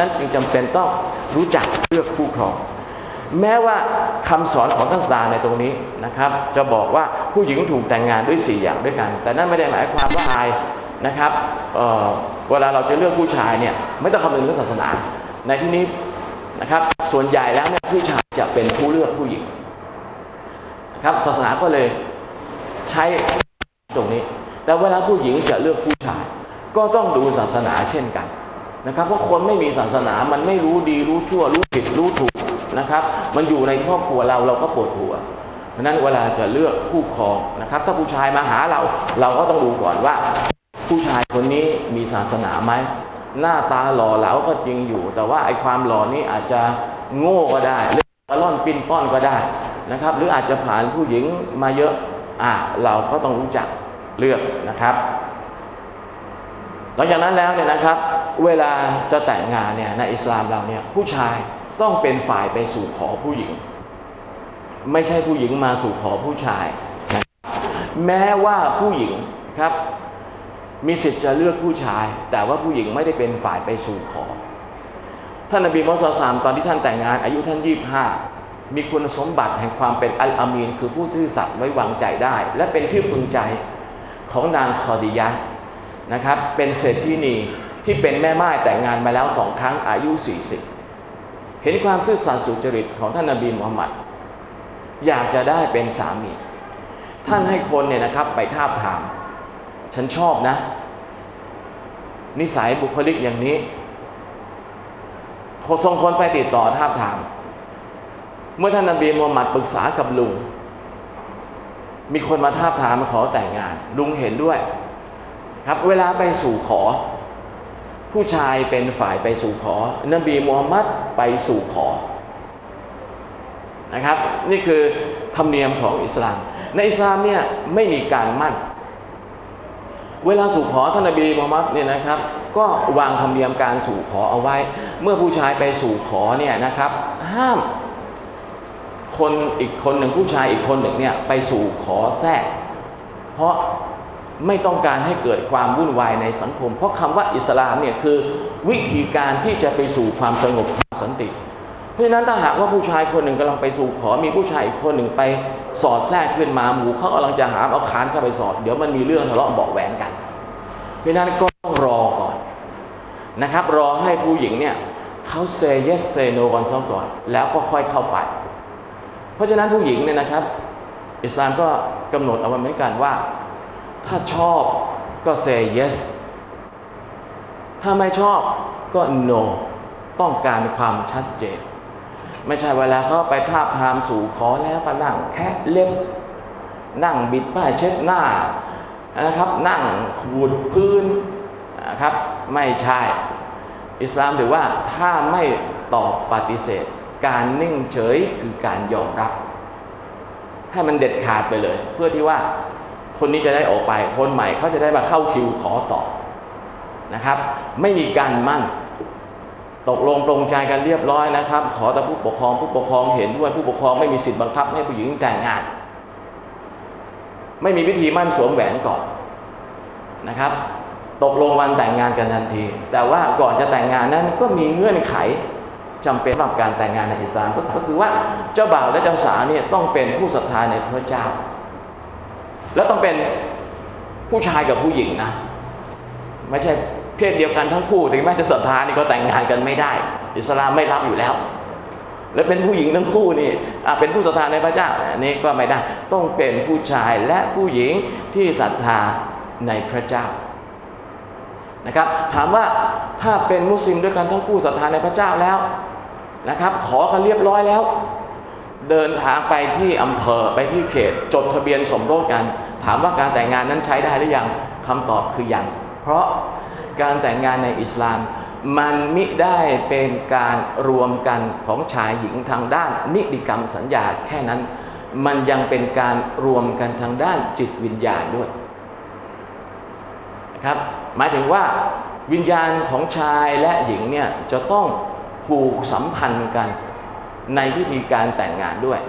นั้นจึงจำเป็นต้องรู้จักเลือกคู่ครอง แม้ว่าคำสอนของท่านศาสนาในตรงนี้นะครับ จะบอกว่าผู้หญิงถูกแต่งงานด้วยสี่อย่างด้วยกัน แต่นั่นไม่ได้หมายความว่าชายนะครับเเวลาเราจะเลือกผู้ชายเนี่ยไม่ต้องคำนึงเรื่องศาสนา ในที่นี้นะครับส่วนใหญ่แล้วเนี่ยผู้ชายจะเป็นผู้เลือกผู้หญิงนะครับศาสนาก็เลยใช้ตรงนี้ แต่เวลาผู้หญิงจะเลือกผู้ชาย ก็ต้องดูศาสนาเช่นกัน นะครับเพราะคนไม่มีศาสนามันไม่รู้ดีรู้ชั่วรู้ผิดรู้ถูกนะครับ มันอยู่ในครอบครัวเราเราก็ปวดหัวเพราะนั้นเวลาจะเลือกคู่ครองนะครับ ถ้าผู้ชายมาหาเราเราก็ต้องดูก่อนว่า ผู้ชายคนนี้มีศาสนาไหมหน้าตาหล่อเหลาก็จริงอยู่ แต่ว่าไอ้ความหล่อนี้อาจจะโง่ก็ได้หรือล่อนปิ้นป้อนก็ได้นะครับ หรืออาจจะผ่านผู้หญิงมาเยอะอะเราก็ต้องรู้จักเลือกนะครับ ลังจากนั้นแล้วเนี่ยนะครับ เวลาจะแต่งงานเนี่ยในอิสลามเราเนี่ยผู้ชายต้องเป็นฝ่ายไปสู่ขอผู้หญิง ไม่ใช่ผู้หญิงมาสู่ขอผู้ชายนะแม้ว่าผู้หญิงครับมีสิทธิ์จะเลือกผู้ชาย แต่ว่าผู้หญิงไม่ได้เป็นฝ่ายไปสู่ขอ ท่านนบีมุสลิมตอนที่ท่านแต่งงาน อายุท่านยี่บห้ามีคุณสมบัติแห่งความเป็นอัลอามีน คือผู้ซื่อสัตย์ไว้วางใจได้ และเป็นที่พึงใจของนางคอดิยะ นะครับ เป็นเศรษฐีนีที่เป็นแม่ไม้แต่งงานมาแล้วสองครั้งอายุสี่สิบเห็นความซื่อสัตย์สุจริตของท่านนบีมุฮัมมัดอยากจะได้เป็นสามี ท่านให้คนเนี่ยนะครับไปทาบทาม ฉันชอบนะ นิสัยบุคลิกอย่างนี้ส่งคนไปติดต่อทาบทาม เมื่อท่านนบีมูฮัมมัดปรึกษากับลุง มีคนมาทาบทามมาขอแต่งงาน ลุงเห็นด้วย ครับเวลาไปสู่ขอ ผู้ชายเป็นฝ่ายไปสู่ขอ นบีมูฮัมมัดไปสู่ขอนะครับ นี่คือธรรมเนียมของอิสลาม ในอิสลามเนี่ยไม่มีการมั่น เวลาสู่ขอท่านนบีมูฮัมมัดเนี่ยนะครับ ก็วางธรรมเนียมการสู่ขอเอาไว้ เมื่อผู้ชายไปสู่ขอเนี่ยนะครับ ห้ามคนอีกคนหนึ่งผู้ชายอีกคนหนึ่งเนี่ยไปสู่ขอแทรก เพราะ ไม่ต้องการให้เกิดความวุ่นวายในสังคม เพราะคำว่าอิสลามเนี่ยคือวิธีการที่จะไปสู่ความสงบความสันติ เพราะฉะนั้นถ้าหากว่าผู้ชายคนหนึ่งกำลังไปสู่ขอมีผู้ชายอีกคนหนึ่งไปสอดแทรกขึ้นมาหมู่เขากำลังจะหามเอาคานเข้าไปสอด เดี๋ยวมันมีเรื่องทะเลาะเบาแหวงกัน เพราะฉะนั้นก็ต้องรอก่อนนะครับ รอให้ผู้หญิงเนี่ยเขาเซเยสเซโนกันซะก่อน แล้วก็ค่อยเข้าไป เพราะฉะนั้นผู้หญิงเนี่ยนะครับ อิสลามก็กำหนดเอาไว้เหมือนกันว่า ถ้าชอบก็เซเยสถ้าไม่ชอบก็ no ต้องการความชัดเจน ไม่ใช่เวลาเขาไปทาบทามสู่ขอแล้วก็นั่งแค่เล็บ นั่งบิดป้ายเช็ดหน้านะครับ นั่งขูดพื้นนะครับ ไม่ใช่ อิสลามถือว่าถ้าไม่ตอบปฏิเสธ การนิ่งเฉยคือการยอมรับ ให้มันเด็ดขาดไปเลย เพื่อที่ว่า คนนี้จะได้ออกไป คนใหม่เขาจะได้มาเข้าคิวขอต่อนะครับ ไม่มีการมั่น ตกลงปรงใจกันเรียบร้อยนะครับ ขอแต่ผู้ปกครองผู้ปกครองเห็นด้วยผู้ปกครองไม่มีสิทธิ์บังคับให้ผู้หญิงแต่งงาน ไม่มีวิธีมั่นสวมแหวนก่อนนะครับ ตกลงวันแต่งงานกันทันที แต่ว่าก่อนจะแต่งงานนั้นก็มีเงื่อนไขจำเป็นสำหรับการแต่งงานในอิสลามก็คือว่าเจ้าบ่าวและเจ้าสาวเนี่ยต้องเป็นผู้ศรัทธาในพระเจ้า แล้วต้องเป็นผู้ชายกับผู้หญิงนะ ไม่ใช่เพศเดียวกันทั้งคู่ถึงแม้จะศรัทธานี่ก็แต่งงานกันไม่ได้ อิสลามไม่รับอยู่แล้ว และเป็นผู้หญิงทั้งคู่นี่เป็นผู้ศรัทธาในพระเจ้าอันนี้ก็ไม่ได้ ต้องเป็นผู้ชายและผู้หญิงที่ศรัทธาในพระเจ้านะครับ ถามว่าถ้าเป็นมุสลิมด้วยกันทั้งคู่ศรัทธาในพระเจ้าแล้วนะครับ ขอกันเรียบร้อยแล้ว เดินทางไปที่อำเภอไปที่เขต จดทะเบียนสมรสกัน ถามว่าการแต่งงานนั้นใช้ได้หรือยังคำตอบคือยัง เพราะการแต่งงานในอิสลาม มันมิได้เป็นการรวมกันของชายหญิงทางด้าน นิติกรรมสัญญาแค่นั้น มันยังเป็นการรวมกันทางด้านจิตวิญญาณด้วยครับหมายถึงว่าวิญญาณของชายและหญิงเนี่ยจะต้องผูกสัมพันธ์กันในพิธีการแต่งงานด้วย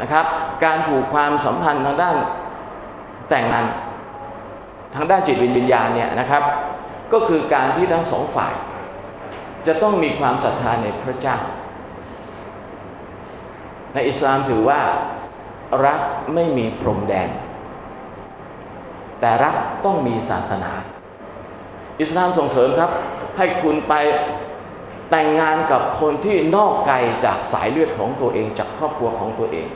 นะครับ การผูกความสัมพันธ์ทางด้าน แต่งงานทางด้านจิตวิญญาณเนี่ยนะครับ ก็คือการที่ทั้งสองฝ่าย จะต้องมีความศรัทธาในพระเจ้า ในอิสลามถือว่ารักไม่มีพรมแดน แต่รักต้องมีศาสนา อิสลามส่งเสริมครับ ให้คุณไปแต่งงานกับคนที่นอกไกลจากสายเลือดของตัวเองจากครอบครัวของตัวเอง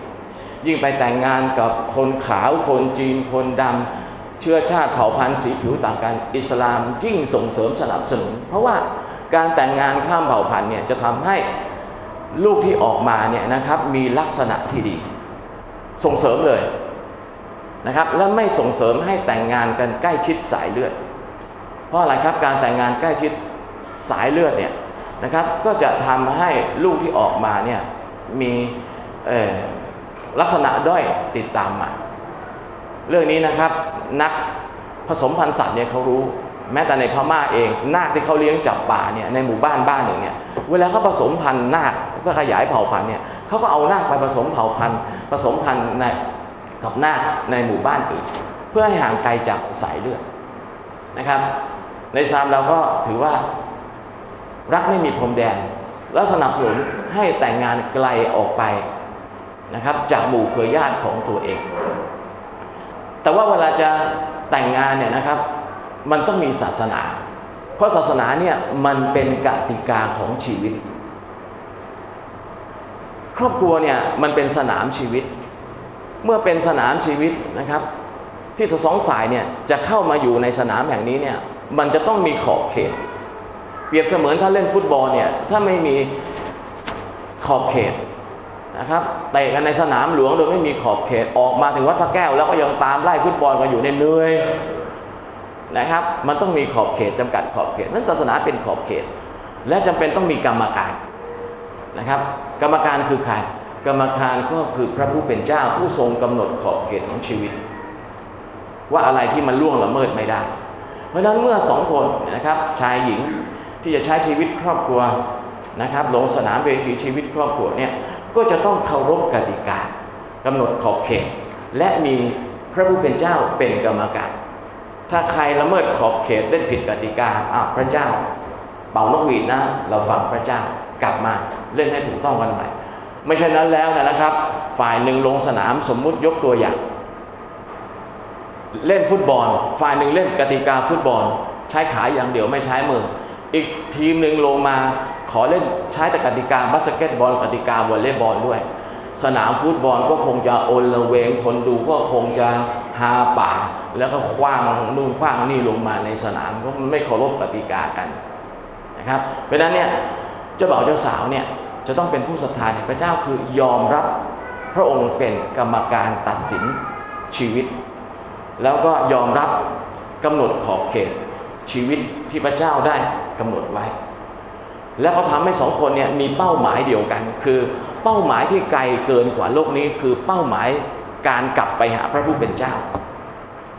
ยิ่งไปแต่งงานกับคนขาวคนจีนคนดำเชื้อชาติเผ่าพันธุ์สีผิวต่างกันอิสลามยิ่งส่งเสริมสนับสนุน เพราะว่าการแต่งงานข้ามเผ่าพันธุ์เนี่ยจะทำให้ลูกที่ออกมาเนี่ยนะครับมีลักษณะที่ดี ส่งเสริมเลยนะครับ และไม่ส่งเสริมให้แต่งงานกันใกล้ชิดสายเลือด เพราะอะไรครับการแต่งงานใกล้ชิดสายเลือดเนี่ยนะครับ ก็จะทำให้ลูกที่ออกมาเนี่ยมี ลักษณะด้อยติดตามมา เรื่องนี้นะครับนักผสมพันธุ์สัตว์เนี่ยเขารู้แม้แต่ในพม่าเองนาคที่เขาเลี้ยงจับป่าเนี่ยในหมู่บ้านบ้านหนึ่งเนี่ยเวลาเขาผสมพันธุ์นาคเพื่อขยายเผ่าพันธุ์เนี่ยเขาก็เอานาคไปผสมเผ่าพันธุ์ ผสมพันธุ์ในกับนาคในหมู่บ้านอื่นเพื่อให้ห่างไกลจากสายเลือดนะครับ ในซามเราก็ถือว่ารักไม่มีพรมแดน และสนับสนุนให้แต่งงานไกลออกไป นะครับ จากหมู่เครือญาติของตัวเอง แต่ว่าเวลาจะแต่งงานเนี่ยนะครับ มันต้องมีศาสนา เพราะศาสนาเนี่ยมันเป็นกติกาของชีวิต ครอบครัวเนี่ยมันเป็นสนามชีวิต เมื่อเป็นสนามชีวิตนะครับ ที่ทั้งสองฝ่ายเนี่ยจะเข้ามาอยู่ในสนามแห่งนี้เนี่ยมันจะต้องมีขอบเขต เปรียบเสมือนถ้าเล่นฟุตบอลเนี่ยถ้าไม่มีขอบเขต นะครับเตะกันในสนามหลวงโดยไม่มีขอบเขตออกมาถึงวัดพระแก้ว แล้วก็ยังตามไล่ฟุตบอลกันอยู่ในเนื่อยนะครับ มันต้องมีขอบเขตจำกัดขอบเขตนั้นศาสนาเป็นขอบเขต และจำเป็นต้องมีกรรมการนะครับ กรรมการคือใครกรรมการก็คือพระผู้เป็นเจ้าผู้ทรงกำหนดขอบเขตของชีวิต ว่าอะไรที่มันล่วงละเมิดไม่ได้ เพราะฉะนั้นเมื่อสองคนนะครับ ชายหญิงที่จะใช้ชีวิตครอบครัวนะครับลงสนามเวทีชีวิตครอบครัวเนี่ย ก็จะต้องเคารพกติกากำหนดขอบเขต และมีพระผู้เป็นเจ้าเป็นกรรมการ ถ้าใครละเมิดขอบเขตเล่นผิดกติกาอ้าวพระเจ้า เป่านกหวีดนะเราฟังพระเจ้ากลับมาเล่นให้ถูกต้องกันใหม่ไม่ใช่นั้นแล้วนะครับ ฝ่ายหนึ่งลงสนามสมมุติยกตัวอย่าง เล่นฟุตบอล ฝ่ายหนึ่งเล่นกติกาฟุตบอล ใช้ขาอย่างเดียวไม่ใช้มือ อีกทีมหนึ่งลงมาขอเล่นใช้แต่กติกาบาสเกตบอลกติกาวอลเลย์บอลด้วย สนามฟุตบอลก็คงจะโอนละเวงคนดูก็คงจะฮาป่า แล้วก็คว้างนู่นคว้างนี่ลงมาในสนามก็ไม่เคารพกติกากันนะครับเพราะฉะนั้นเนี่ยเจ้าบ่าวเจ้าสาวเนี่ยจะต้องเป็นผู้ศรัทธาในพระเจ้าคือยอมรับพระองค์เป็นกรรมการตัดสินชีวิต แล้วก็ยอมรับกำหนดขอบเขตชีวิตที่พระเจ้าได้ กำหนดไว้ แล้วเขาทำให้สองคนเนี่ยมีเป้าหมายเดียวกัน คือเป้าหมายที่ไกลเกินกว่าโลกนี้ คือเป้าหมายการกลับไปหาพระผู้เป็นเจ้า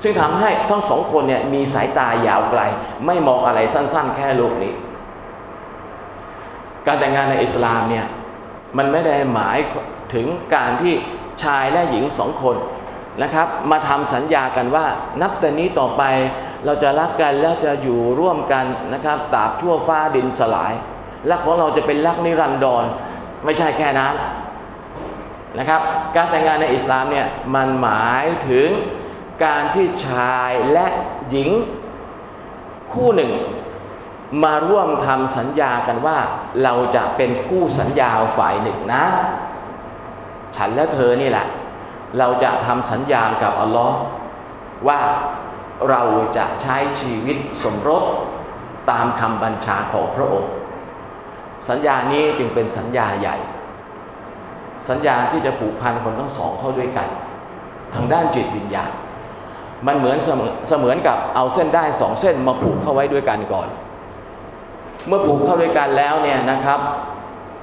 ซึ่งทำให้ทั้งสองคนเนี่ยมีสายตายาวไกล ไม่มองอะไรสั้น ๆ แค่โลกนี้ การแต่งงานในอิสลามเนี่ยมันไม่ได้หมายถึงการที่ชายและหญิงสองคนนะครับ มาทำสัญญากันว่านับแต่นี้ต่อไป เราจะรักกันแล้วจะอยู่ร่วมกันนะครับตราบชั่วฟ้าดินสลาย รักของเราจะเป็นรักนิรันดร ไม่ใช่แค่นั้นนะครับ การแต่งงานในอิสลามเนี่ยมันหมายถึงการที่ชายและหญิงคู่หนึ่ง มาร่วมทำสัญญากันว่าเราจะเป็นคู่สัญญาฝ่ายหนึ่งนะ ฉันและเธอนี่แหละ เราจะทำสัญญากับอัลลอฮ์ว่า เราจะใช้ชีวิตสมรสตามคำบัญชาของพระองค์ สัญญานี้จึงเป็นสัญญาใหญ่ สัญญาที่จะผูกพันคนทั้งสองเข้าด้วยกัน ทางด้านจิตวิญญาณ มันเหมือนเสมือนเสมือนกับเอาเส้นได้สองเส้นมาผูกเข้าไว้ด้วยกันก่อน เมื่อผูกเข้าด้วยกันแล้วเนี่ยนะครับ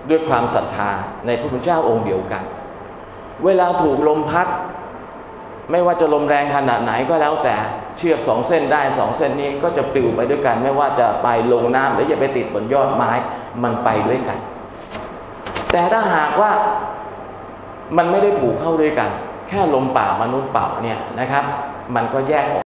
ด้วยความศรัทธาในพระพุทธเจ้าองค์เดียวกัน เวลาถูกลมพัด ไม่ว่าจะลมแรงขนาดไหนก็แล้วแต่เชือกสองเส้นได้สองเส้นนี้ก็จะปลิวไปด้วยกัน ไม่ว่าจะไปลงน้ำหรือจะไปติดบนยอดไม้มันไปด้วยกัน แต่ถ้าหากว่ามันไม่ได้ผูกเข้าด้วยกัน แค่ลมป่ามนุษย์เป่าเนี่ยนะครับ มันก็แยกออก